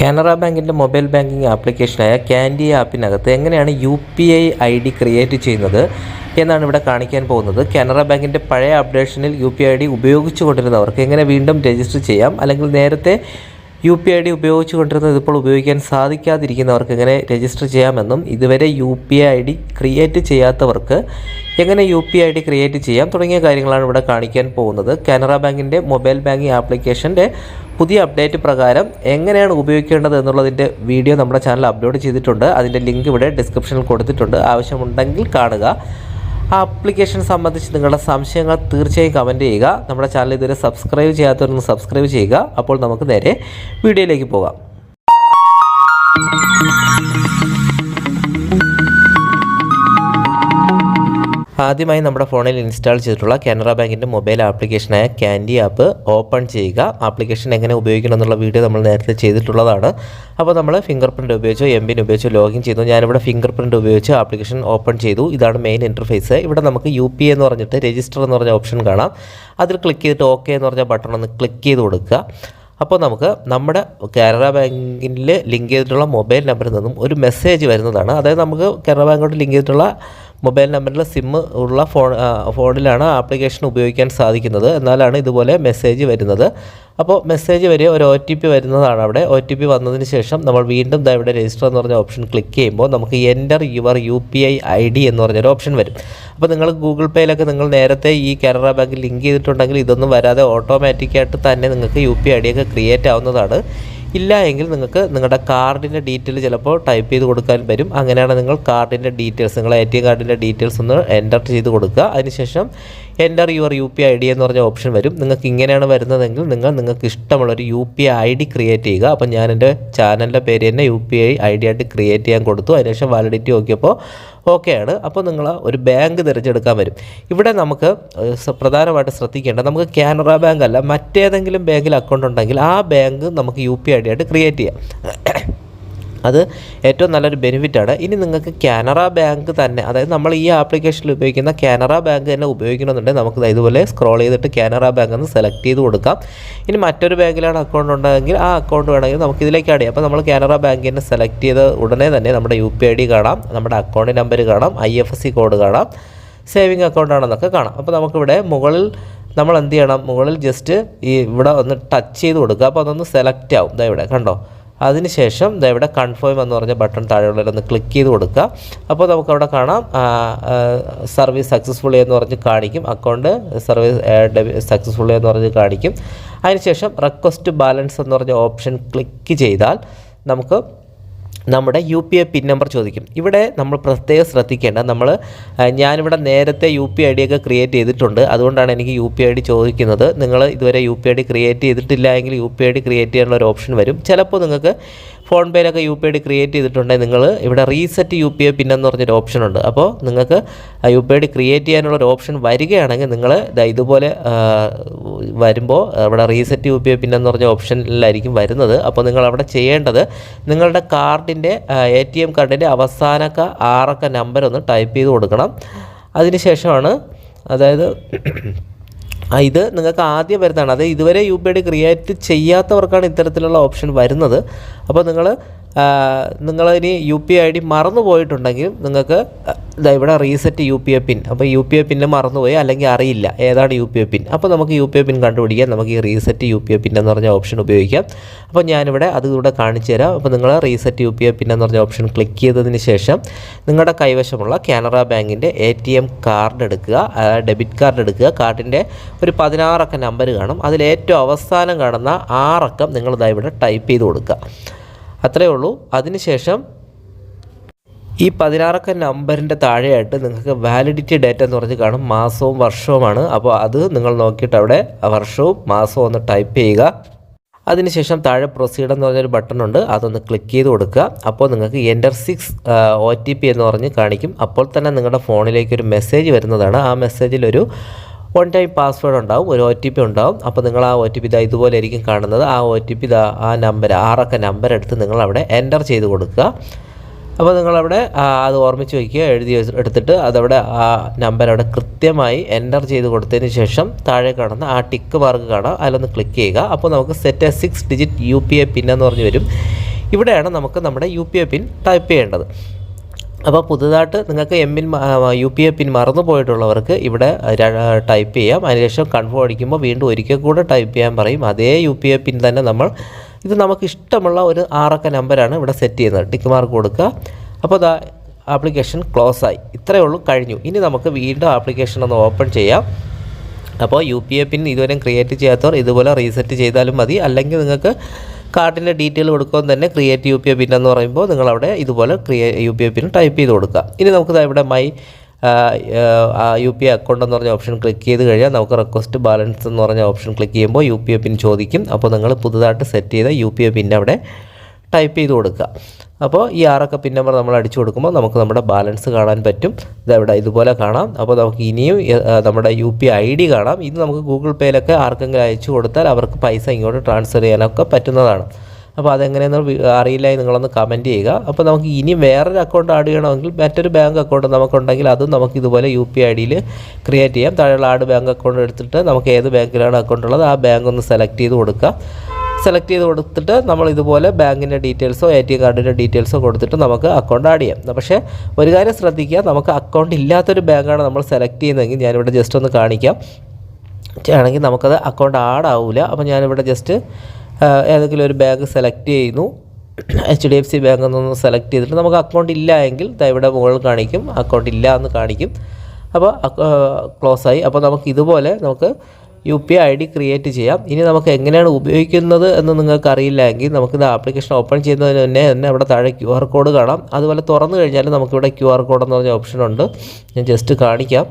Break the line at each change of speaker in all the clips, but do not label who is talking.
കാനറ ബാങ്കിന്റെ mobile banking ആപ്ലിക്കേഷനായ candy ആപ്പിനകത്ത് എങ്ങനെയാണ് U P I I D create ചെയ്യുന്നത് എന്നാണ് ഇവിടെ കാണിക്കാൻ പോകുന്നത്. കാനറ ബാങ്കിന്റെ പഴയ അപ്ഡേഷനിൽ യു പി ഐ ഡി ഉപയോഗിച്ചു കൊണ്ടിരുന്നവർക്ക് എങ്ങനെ വീണ്ടും രജിസ്റ്റർ ചെയ്യാം? അല്ലെങ്കിൽ നേരത്തെ യു പി ഐ ഡി ഉപയോഗിച്ചു കൊണ്ടിരുന്നത് ഇപ്പോൾ ഉപയോഗിക്കാൻ സാധിക്കാതിരിക്കുന്നവർക്ക് എങ്ങനെ രജിസ്റ്റർ ചെയ്യാമെന്നും ഇതുവരെ U P I D create ചെയ്യാത്തവർക്ക് എങ്ങനെ U P I D create ചെയ്യാം തുടങ്ങിയ കാര്യങ്ങളാണ് ഇവിടെ കാണിക്കാൻ പോകുന്നത്. കാനറ ബാങ്കിന്റെ മൊബൈൽ ബാങ്കിങ് ആപ്ലിക്കേഷന്റെ പുതിയ അപ്ഡേറ്റ് പ്രകാരം എങ്ങനെയാണ് ഉപയോഗിക്കേണ്ടത് എന്നുള്ളതിന്റെ വീഡിയോ നമ്മുടെ ചാനൽ അപ്ലോഡ് ചെയ്തിട്ടുണ്ട്. അതിന്റെ ലിങ്ക് ഇവിടെ ഡിസ്ക്രിപ്ഷനിൽ കൊടുത്തിട്ടുണ്ട്. ആവശ്യമുണ്ടെങ്കിൽ കാണുക. ആ ആപ്ലിക്കേഷൻ സംബന്ധിച്ച് നിങ്ങളുടെ സംശയങ്ങൾ തീർച്ചയായും കമന്റ് ചെയ്യുക. നമ്മുടെ ചാനൽ ഇതുവരെ സബ്സ്ക്രൈബ് ചെയ്യാത്തവരൊന്ന് സബ്സ്ക്രൈബ് ചെയ്യുക. അപ്പോൾ നമുക്ക് നേരെ വീഡിയോയിലേക്ക് പോകാം. ആദ്യമായി നമ്മുടെ ഫോണിൽ ഇൻസ്റ്റാൾ ചെയ്തിട്ടുള്ള കാനറ ബാങ്കിന്റെ മൊബൈൽ ആപ്ലിക്കേഷനായ ക്യാൻഡി ആപ്പ് ഓപ്പൺ ചെയ്യുക. ആപ്ലിക്കേഷൻ എങ്ങനെ ഉപയോഗിക്കണം എന്നുള്ള വീഡിയോ നമ്മൾ നേരത്തെ ചെയ്തിട്ടുള്ളതാണ്. അപ്പോൾ നമ്മൾ ഫിംഗർ പ്രിന്റ് ഉപയോഗിച്ചോ എം പിൻ ഉപയോഗിച്ചോ ലോഗിൻ ചെയ്തു. ഞാനിവിടെ ഫിംഗർ പ്രിന്റ് ഉപയോഗിച്ച് ആപ്ലിക്കേഷൻ ഓപ്പൺ ചെയ്തു. ഇതാണ് മെയിൻ ഇന്റർഫേസ് ഇവിടെ നമുക്ക് യു പി എന്ന് പറഞ്ഞിട്ട് രജിസ്റ്റർ എന്ന് പറഞ്ഞ ഓപ്ഷൻ കാണാം. അതിൽ ക്ലിക്ക് ചെയ്തിട്ട് ഓക്കെ എന്ന് പറഞ്ഞ ബട്ടൺ ഒന്ന് ക്ലിക്ക് ചെയ്ത് കൊടുക്കുക. അപ്പോൾ നമുക്ക് നമ്മുടെ കാനറ ബാങ്കിൽ ലിങ്ക് ചെയ്തിട്ടുള്ള മൊബൈൽ നമ്പറിൽ നിന്നും ഒരു മെസ്സേജ് വരുന്നതാണ്. അതായത് നമുക്ക് കാനറ ബാങ്കോട്ട് ലിങ്ക് ചെയ്തിട്ടുള്ള മൊബൈൽ നമ്പറിൽ സിം ഉള്ള ഫോൺ ഫോണിലാണ് ആപ്ലിക്കേഷൻ ഉപയോഗിക്കാൻ സാധിക്കുന്നത്. എന്നാലാണ് ഇതുപോലെ മെസ്സേജ് വരുന്നത്. അപ്പോൾ മെസ്സേജ് വരെ ഒരു ഒ ടി പി വരുന്നതാണ് അവിടെ. ഒ ടി പി വന്നതിന് ശേഷം നമ്മൾ വീണ്ടും ഇവിടെ രജിസ്റ്റർ എന്ന് പറഞ്ഞ ഓപ്ഷൻ ക്ലിക്ക് ചെയ്യുമ്പോൾ നമുക്ക് enter your U P I I D എന്ന് പറഞ്ഞൊരു ഓപ്ഷൻ വരും. അപ്പോൾ നിങ്ങൾ ഗൂഗിൾ പേയിലൊക്കെ നിങ്ങൾ നേരത്തെ ഈ കാനറ ബാങ്ക് ലിങ്ക് ചെയ്തിട്ടുണ്ടെങ്കിൽ ഇതൊന്നും വരാതെ ഓട്ടോമാറ്റിക്കായിട്ട് തന്നെ നിങ്ങൾക്ക് യു പി ഐ ഡി ഒക്കെ ക്രിയേറ്റ് ആവുന്നതാണ്. ഇല്ല എങ്കിൽ നിങ്ങൾക്ക് നിങ്ങളുടെ കാർഡിന്റെ ഡീറ്റെയിൽ ചിലപ്പോൾ ടൈപ്പ് ചെയ്ത് കൊടുക്കാൻ വരും. അങ്ങനെയാണ് നിങ്ങൾ കാർഡിന്റെ ഡീറ്റെയിൽസ് നിങ്ങൾ എ ടി എം കാർഡിന്റെ ഡീറ്റെയിൽസ് ഒന്ന് എന്റർ ചെയ്ത് കൊടുക്കുക. അതിനുശേഷം enter your U P I D എന്ന് പറഞ്ഞ ഓപ്ഷൻ വരും. നിങ്ങൾക്ക് ഇങ്ങനെയാണ് വരുന്നതെങ്കിൽ നിങ്ങൾ നിങ്ങൾക്ക് ഇഷ്ടമുള്ളൊരു U P I D create ചെയ്യുക. അപ്പോൾ ഞാൻ എന്റെ ചാനലിന്റെ പേര് തന്നെ U P I I D ആയിട്ട് ക്രിയേറ്റ് ചെയ്യാൻ കൊടുത്തു. അതിനുശേഷം വാലിഡിറ്റി നോക്കിയപ്പോൾ ഓക്കെയാണ് അപ്പോൾ നിങ്ങൾ ഒരു ബാങ്ക് തിരഞ്ഞെടുക്കാൻ വരും. ഇവിടെ നമുക്ക് പ്രധാനമായിട്ട് ശ്രദ്ധിക്കേണ്ടത് നമുക്ക് കാനറ ബാങ്ക് അല്ല മറ്റേതെങ്കിലും ബാങ്കിൽ അക്കൗണ്ട് ഉണ്ടെങ്കിൽ ആ ബാങ്ക് നമുക്ക് യു പി ഐ ഡി ആയിട്ട് ക്രിയേറ്റ് ചെയ്യാം. അത് ഏറ്റവും നല്ലൊരു ബെനിഫിറ്റാണ് ഇനി നിങ്ങൾക്ക് കാനറ ബാങ്ക് തന്നെ അതായത് നമ്മൾ ഈ ആപ്ലിക്കേഷനിൽ ഉപയോഗിക്കുന്ന കാനറ ബാങ്ക് തന്നെ ഉപയോഗിക്കണമെന്നുണ്ടെങ്കിൽ നമുക്ക് ഇതുപോലെ സ്ക്രോൾ ചെയ്തിട്ട് കാനറ ബാങ്ക് എന്ന് സെലക്ട് ചെയ്ത് കൊടുക്കാം. ഇനി മറ്റൊരു ബാങ്കിലാണ് അക്കൗണ്ട് ഉണ്ടെങ്കിൽ ആ അക്കൗണ്ട് വേണമെങ്കിൽ നമുക്ക് ഇതിലേക്ക് ആഡ് ചെയ്യാം. അപ്പോൾ നമ്മൾ കാനറ ബാങ്ക് തന്നെ സെലക്ട് ചെയ്ത ഉടനെ തന്നെ നമ്മുടെ യു പി ഐ ഡി കാണാം നമ്മുടെ അക്കൗണ്ട് നമ്പർ കാണാം I F S C code കാണാം സേവിങ് അക്കൗണ്ട് ആണെന്നൊക്കെ കാണാം. അപ്പോൾ നമുക്കിവിടെ മുകളിൽ നമ്മൾ എന്ത് ചെയ്യണം? മുകളിൽ ജസ്റ്റ് ഈ ഇവിടെ ഒന്ന് ടച്ച് ചെയ്ത് കൊടുക്കുക. അപ്പോൾ അതൊന്ന് സെലക്റ്റ് ആവും. ഇതാ ഇവിടെ കണ്ടോ? അതിനുശേഷം ഇവിടെ കൺഫേം എന്ന് പറഞ്ഞ ബട്ടൺ താഴെയുള്ളതിലൊന്ന് ക്ലിക്ക് ചെയ്ത് കൊടുക്കുക. അപ്പോൾ നമുക്ക് അവിടെ കാണാം സർവീസ് സക്സസ്ഫുള്ളി എന്ന് പറഞ്ഞ് കാണിക്കും. അക്കൗണ്ട് സർവീസ് സക്സസ്ഫുള്ളി എന്ന് പറഞ്ഞ് കാണിക്കും. അതിനുശേഷം റിക്വസ്റ്റ് ബാലൻസ് എന്ന് പറഞ്ഞ ഓപ്ഷൻ ക്ലിക്ക് ചെയ്താൽ നമുക്ക് നമ്മുടെ U P I PIN number ചോദിക്കും. ഇവിടെ നമ്മൾ പ്രത്യേകം ശ്രദ്ധിക്കേണ്ട നമ്മൾ ഞാനിവിടെ നേരത്തെ യു പി ഐ ഡി ഒക്കെ ക്രിയേറ്റ് ചെയ്തിട്ടുണ്ട്. അതുകൊണ്ടാണ് എനിക്ക് യു പി ഐ ഡി ചോദിക്കുന്നത്. നിങ്ങൾ ഇതുവരെ U P I D create ചെയ്തിട്ടില്ല എങ്കിൽ U P I D create ചെയ്യാനുള്ള ഒരു ഓപ്ഷൻ വരും. ചിലപ്പോൾ നിങ്ങൾക്ക് phone പേയിലൊക്കെ U P I D create ചെയ്തിട്ടുണ്ടെങ്കിൽ നിങ്ങൾ ഇവിടെ reset U P I PIN എന്ന് പറഞ്ഞൊരു ഓപ്ഷൻ ഉണ്ട്. അപ്പോൾ നിങ്ങൾക്ക് U P I D create ചെയ്യാനുള്ള ഒരു ഓപ്ഷൻ വരികയാണെങ്കിൽ നിങ്ങൾ ഇതുപോലെ വരുമ്പോൾ ഇവിടെ reset U P I PIN എന്ന് പറഞ്ഞ ഓപ്ഷനിലായിരിക്കും വരുന്നത്. അപ്പോൾ നിങ്ങൾ അവിടെ ചെയ്യേണ്ടത് നിങ്ങളുടെ കാർഡിന്റെ എ ടി എം കാർഡിന്റെ അവസാനക്ക ആറക്ക നമ്പർ ഒന്ന് ടൈപ്പ് ചെയ്ത് കൊടുക്കണം. അതിനുശേഷമാണ് അതായത് ഇത് നിങ്ങൾക്ക് ആദ്യം വരുന്നതാണ്. അത് ഇതുവരെ U P I D create ചെയ്യാത്തവർക്കാണ് ഇത്തരത്തിലുള്ള ഓപ്ഷൻ വരുന്നത്. അപ്പോൾ നിങ്ങൾ നിങ്ങൾ ഇനി യു പി ഐ ഡി മറന്നു പോയിട്ടുണ്ടെങ്കിൽ നിങ്ങൾക്ക് ഇതാ ഇവിടെ reset U P I PIN അപ്പോൾ യു പി ഐ പിന്നെ മറന്നുപോയി അല്ലെങ്കിൽ അറിയില്ല ഏതാണ് യു പി ഐ പിൻ അപ്പോൾ നമുക്ക് യു പി ഐ പിൻ കണ്ടുപിടിക്കാം. നമുക്ക് ഈ reset U P I PIN എന്ന് പറഞ്ഞ ഓപ്ഷൻ ഉപയോഗിക്കാം. അപ്പോൾ ഞാനിവിടെ അതുകൂടെ കാണിച്ചു തരാം. അപ്പോൾ നിങ്ങൾ reset U P I PIN എന്ന് പറഞ്ഞ ഓപ്ഷൻ ക്ലിക്ക് ചെയ്തതിന് ശേഷം നിങ്ങളുടെ കൈവശമുള്ള കാനറ ബാങ്കിന്റെ എ ടി എം കാർഡ് എടുക്കുക. ഡെബിറ്റ് കാർഡ് എടുക്കുക. കാർഡിന്റെ ഒരു പതിനാറക്ക നമ്പർ കാണും. അതിൽ ഏറ്റവും അവസാനം കാണുന്ന ആറക്കം നിങ്ങൾ ഇതാ ഇവിടെ ടൈപ്പ് ചെയ്ത് കൊടുക്കുക. അത്രയേ ഉള്ളൂ. അതിനുശേഷം ഈ പതിനാറക്ക നമ്പറിന്റെ താഴെയായിട്ട് നിങ്ങൾക്ക് വാലിഡിറ്റി ഡേറ്റ് എന്ന് പറഞ്ഞ് കാണും. മാസവും വർഷവുമാണ്. അപ്പോൾ അത് നിങ്ങൾ നോക്കിയിട്ട് അവിടെ വർഷവും മാസവും ഒന്ന് ടൈപ്പ് ചെയ്യുക. അതിനുശേഷം താഴെ പ്രൊസീഡ് എന്ന് പറഞ്ഞൊരു ബട്ടൺ ഉണ്ട്. അതൊന്ന് ക്ലിക്ക് ചെയ്ത് കൊടുക്കുക. അപ്പോൾ നിങ്ങൾക്ക് enter six O T P എന്ന് പറഞ്ഞ് കാണിക്കും. അപ്പോൾ തന്നെ നിങ്ങളുടെ ഫോണിലേക്ക് ഒരു മെസ്സേജ് വരുന്നതാണ്. ആ മെസ്സേജിലൊരു വൺ ടൈം പാസ്വേഡ് ഉണ്ടാവും ഒരു ഒ ടി പി ഉണ്ടാവും. അപ്പോൾ നിങ്ങൾ ആ ഒ ടി പി ഇതാ ഇതുപോലെ ആയിരിക്കും കാണുന്നത്. ആ ഒ ടി പി ഇതാ ആ നമ്പർ ആറക്ക നമ്പർ എടുത്ത് നിങ്ങൾ അവിടെ എന്റർ ചെയ്ത് കൊടുക്കുക. അപ്പോൾ നിങ്ങളവിടെ അത് ഓർമ്മിച്ച് വയ്ക്കുക. എഴുതി എടുത്തിട്ട് അതവിടെ ആ നമ്പർ അവിടെ കൃത്യമായി എന്റർ ചെയ്ത് കൊടുത്തതിന് ശേഷം താഴെ കാണുന്ന ആ ടിക്ക് മാർക്ക് കാണാം അതിലൊന്ന് ക്ലിക്ക് ചെയ്യുക. അപ്പോൾ നമുക്ക് set a six digit U P I PIN എന്ന് പറഞ്ഞ് വരും. ഇവിടെയാണ് നമുക്ക് നമ്മുടെ U P I PIN type ചെയ്യേണ്ടത്. അപ്പോൾ പുതുതായിട്ട് നിങ്ങൾക്ക് M PIN U P I PIN മറന്നു പോയിട്ടുള്ളവർക്ക് ഇവിടെ ടൈപ്പ് ചെയ്യാം. അതിനുശേഷം കൺഫേം അടിക്കുമ്പോൾ വീണ്ടും ഒരിക്കൽ കൂടെ ടൈപ്പ് ചെയ്യാൻ പറയും. അതേ യു പി ഐ പിൻ തന്നെ നമ്മൾ ഇത് നമുക്ക് ഇഷ്ടമുള്ള ഒരു ആറക്ക നമ്പറാണ് ഇവിടെ സെറ്റ് ചെയ്യുന്നത്. ടിക്ക് മാർക്ക് കൊടുക്കുക. അപ്പോൾ ദാ ആപ്ലിക്കേഷൻ ക്ലോസ് ആയി. ഇത്രയേ ഉള്ളൂ കഴിഞ്ഞു. ഇനി നമുക്ക് വീണ്ടും ആപ്ലിക്കേഷൻ ഒന്ന് ഓപ്പൺ ചെയ്യാം. അപ്പോൾ യു പി ഐ പിൻ ഇതുവരെയും ക്രിയേറ്റ് ചെയ്യാത്തവർ ഇതുപോലെ റീസെറ്റ് ചെയ്താലും മതി. അല്ലെങ്കിൽ നിങ്ങൾക്ക് കാർഡിന്റെ ഡീറ്റെയിൽ കൊടുക്കുമ്പോൾ തന്നെ create U P I PIN എന്ന് പറയുമ്പോൾ നിങ്ങളവിടെ ഇതുപോലെ create U P I PIN type ചെയ്ത് കൊടുക്കുക. ഇനി നമുക്ക് ഇവിടെ my U P I account എന്ന് പറഞ്ഞ ഓപ്ഷൻ ക്ലിക്ക് ചെയ്ത് കഴിഞ്ഞാൽ നമുക്ക് റിക്വസ്റ്റ് ബാലൻസ് എന്ന് പറഞ്ഞ ഓപ്ഷൻ ക്ലിക്ക് ചെയ്യുമ്പോൾ യു പി ഐ പിൻ ചോദിക്കും. അപ്പോൾ നിങ്ങൾ പുതുതായിട്ട് സെറ്റ് ചെയ്ത യു പി ഐ പിൻ അവിടെ ടൈപ്പ് ചെയ്ത് കൊടുക്കുക. അപ്പോൾ ഈ ആറൊക്കെ പിൻ നമ്പർ നമ്മൾ അടിച്ചു കൊടുക്കുമ്പോൾ നമുക്ക് നമ്മുടെ ബാലൻസ് കാണാൻ പറ്റും. ഇതവിടെ ഇതുപോലെ കാണാം. അപ്പോൾ നമുക്ക് ഇനിയും നമ്മുടെ യു പി ഐ ഡി കാണാം. ഇത് നമുക്ക് ഗൂഗിൾ പേയിലൊക്കെ ആർക്കെങ്കിലും അയച്ചു കൊടുത്താൽ അവർക്ക് പൈസ ഇങ്ങോട്ട് ട്രാൻസ്ഫർ ചെയ്യാനൊക്കെ പറ്റുന്നതാണ്. അപ്പോൾ അതെങ്ങനെയെന്ന് അറിയില്ല നിങ്ങളൊന്ന് കമന്റ് ചെയ്യുക. അപ്പോൾ നമുക്ക് ഇനി വേറൊരു അക്കൗണ്ട് ആഡ് ചെയ്യണമെങ്കിൽ മറ്റൊരു ബാങ്ക് അക്കൗണ്ട് നമുക്കുണ്ടെങ്കിൽ അതും നമുക്ക് ഇതുപോലെ യു പി ഐ ഡിയിൽ ക്രിയേറ്റ് ചെയ്യാം. താഴെയുള്ള ആഡ് ബാങ്ക് അക്കൗണ്ട് എടുത്തിട്ട് നമുക്ക് ഏത് ബാങ്കിലാണ് അക്കൗണ്ട് ഉള്ളത് ആ ബാങ്ക് ഒന്ന് സെലക്ട് ചെയ്ത് കൊടുക്കുക. സെലക്ട് ചെയ്ത് കൊടുത്തിട്ട് നമ്മൾ ഇതുപോലെ ബാങ്കിന്റെ ഡീറ്റെയിൽസോ എ ടി എം കാർഡിന്റെ ഡീറ്റെയിൽസോ കൊടുത്തിട്ട് നമുക്ക് അക്കൗണ്ട് ആഡ് ചെയ്യാം. പക്ഷേ ഒരു കാര്യം ശ്രദ്ധിക്കുക നമുക്ക് അക്കൗണ്ട് ഇല്ലാത്തൊരു ബാങ്കാണ് നമ്മൾ സെലക്ട് ചെയ്യുന്നതെങ്കിൽ ഞാനിവിടെ ജസ്റ്റ് ഒന്ന് കാണിക്കാം. ആണെങ്കിൽ നമുക്കത് അക്കൗണ്ട് ആഡ് ആവില്ല അപ്പോൾ ഞാനിവിടെ ജസ്റ്റ് ഏതെങ്കിലും ഒരു ബാങ്ക് സെലക്ട് ചെയ്യുന്നു. H D F C bank എന്നൊന്ന് സെലക്ട് ചെയ്തിട്ട് നമുക്ക് അക്കൗണ്ട് ഇല്ല എങ്കിൽ ഇവിടെ മുകളിൽ കാണിക്കും. അക്കൗണ്ട് ഇല്ല എന്ന് കാണിക്കും. അപ്പോൾ ക്ലോസ് ആയി. അപ്പോൾ നമുക്ക് ഇതുപോലെ നമുക്ക് U P I D create ചെയ്യാം. ഇനി നമുക്ക് എങ്ങനെയാണ് ഉപയോഗിക്കുന്നത് എന്ന് നിങ്ങൾക്ക് അറിയില്ലെങ്കിൽ നമുക്ക് ഇത് ആപ്ലിക്കേഷൻ ഓപ്പൺ ചെയ്യുന്നതിന് മുന്നേ തന്നെ അവിടെ താഴെ ക്യു ആർ കോഡ് കാണാം. അതുപോലെ തുറന്നു കഴിഞ്ഞാൽ നമുക്കിവിടെ ക്യു ആർ കോഡ് എന്ന് പറഞ്ഞ ഓപ്ഷൻ ഉണ്ട്. ഞാൻ ജസ്റ്റ് കാണിക്കാം.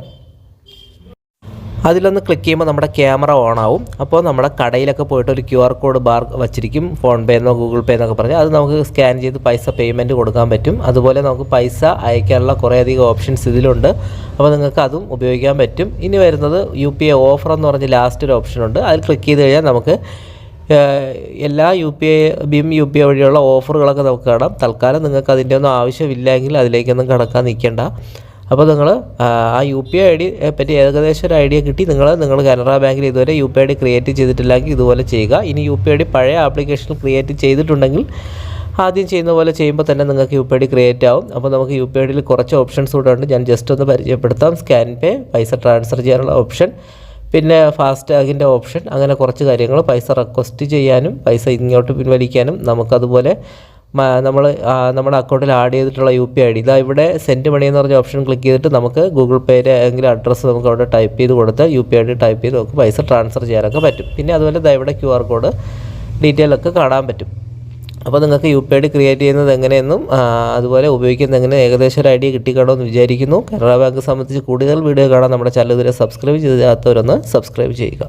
അതിലൊന്ന് ക്ലിക്ക് ചെയ്യുമ്പോൾ നമ്മുടെ ക്യാമറ ഓൺ ആവും. അപ്പോൾ നമ്മുടെ കടയിലൊക്കെ പോയിട്ട് ഒരു ക്യു ആർ കോഡ് ബാർ വച്ചിരിക്കും. ഫോൺ പേ എന്നോ ഗൂഗിൾ പേ എന്നൊക്കെ പറഞ്ഞാൽ അത് നമുക്ക് സ്കാൻ ചെയ്ത് പൈസ പേയ്മെന്റ് കൊടുക്കാൻ പറ്റും. അതുപോലെ നമുക്ക് പൈസ അയക്കാനുള്ള കുറേയധികം ഓപ്ഷൻസ് ഇതിലുണ്ട്. അപ്പോൾ നിങ്ങൾക്ക് അതും ഉപയോഗിക്കാൻ പറ്റും. ഇനി വരുന്നത് യു പി ഐ ഓഫർ എന്ന് പറഞ്ഞ് ലാസ്റ്റ് ഒരു ഓപ്ഷൻ ഉണ്ട്. അതിൽ ക്ലിക്ക് ചെയ്ത് കഴിഞ്ഞാൽ നമുക്ക് എല്ലാ യു പി ഐ ഭീം യു പി ഐ വഴിയുള്ള ഓഫറുകളൊക്കെ നമുക്ക് കാണാം. തൽക്കാലം നിങ്ങൾക്ക് അതിന്റെ ഒന്നും ആവശ്യമില്ലെങ്കിൽ അതിലേക്കൊന്നും കടക്കാൻ നിൽക്കേണ്ട. അപ്പോൾ നിങ്ങൾ ആ U P I I D പറ്റി ഏകദേശം ഒരു ഐഡിയ കിട്ടി. നിങ്ങൾ നിങ്ങൾ കാനറ ബാങ്കിൽ ഇതുവരെ U P I D create ചെയ്തിട്ടില്ലെങ്കിൽ ഇതുപോലെ ചെയ്യുക. ഇനി യു പി ഐ ഡി പഴയ ആപ്ലിക്കേഷനിൽ ക്രിയേറ്റ് ചെയ്തിട്ടുണ്ടെങ്കിൽ ആദ്യം ചെയ്യുന്ന പോലെ ചെയ്യുമ്പോൾ തന്നെ നിങ്ങൾക്ക് U P I D create ആവും. അപ്പോൾ നമുക്ക് യു പി ഐ ഡിയിൽ കുറച്ച് ഓപ്ഷൻസ് കൂടെ ഉണ്ട്. ഞാൻ ജസ്റ്റ് ഒന്ന് പരിചയപ്പെടുത്താം. സ്കാൻ പേ പൈസ ട്രാൻസ്ഫർ ചെയ്യാനുള്ള ഓപ്ഷൻ. പിന്നെ ഫാസ്റ്റാഗിന്റെ ഓപ്ഷൻ. അങ്ങനെ കുറച്ച് കാര്യങ്ങൾ പൈസ റിക്വസ്റ്റ് ചെയ്യാനും പൈസ ഇങ്ങോട്ട് പിൻവലിക്കാനും നമുക്കതുപോലെ നമ്മൾ നമ്മുടെ അക്കൗണ്ടിൽ ആഡ് ചെയ്തിട്ടുള്ള യു പി ഐ ഡി ഇതാ ഇവിടെ സെൻഡ് മണി എന്ന് പറഞ്ഞ ഓപ്ഷൻ ക്ലിക്ക് ചെയ്തിട്ട് നമുക്ക് ഗൂഗിൾ പേയിലെ എങ്കിലും അഡ്രസ്സ് നമുക്ക് അവിടെ ടൈപ്പ് ചെയ്ത് കൊടുത്ത് U P I D type ചെയ്ത് നമുക്ക് പൈസ ട്രാൻസ്ഫർ ചെയ്യാനൊക്കെ പറ്റും. പിന്നെ അതുപോലെ ദാ ഇവിടെ ക്യു ആർ കോഡ് ഡീറ്റെയിൽ ഒക്കെ കാണാൻ പറ്റും. അപ്പോൾ നിങ്ങൾക്ക് U P I D create ചെയ്യുന്നത് എങ്ങനെയെന്നും അതുപോലെ ഉപയോഗിക്കുന്നത് എങ്ങനെ ഏകദേശം ഒരു ഐഡിയ കിട്ടിക്കാണോന്ന് വിചാരിക്കുന്നു. കേരള ബാങ്ക് സംബന്ധിച്ച് കൂടുതൽ വീഡിയോ കാണാൻ നമ്മുടെ ചാനൽ ഇതുവരെ സബ്സ്ക്രൈബ് ചെയ്യാത്തവരൊന്ന് സബ്സ്ക്രൈബ് ചെയ്യുക.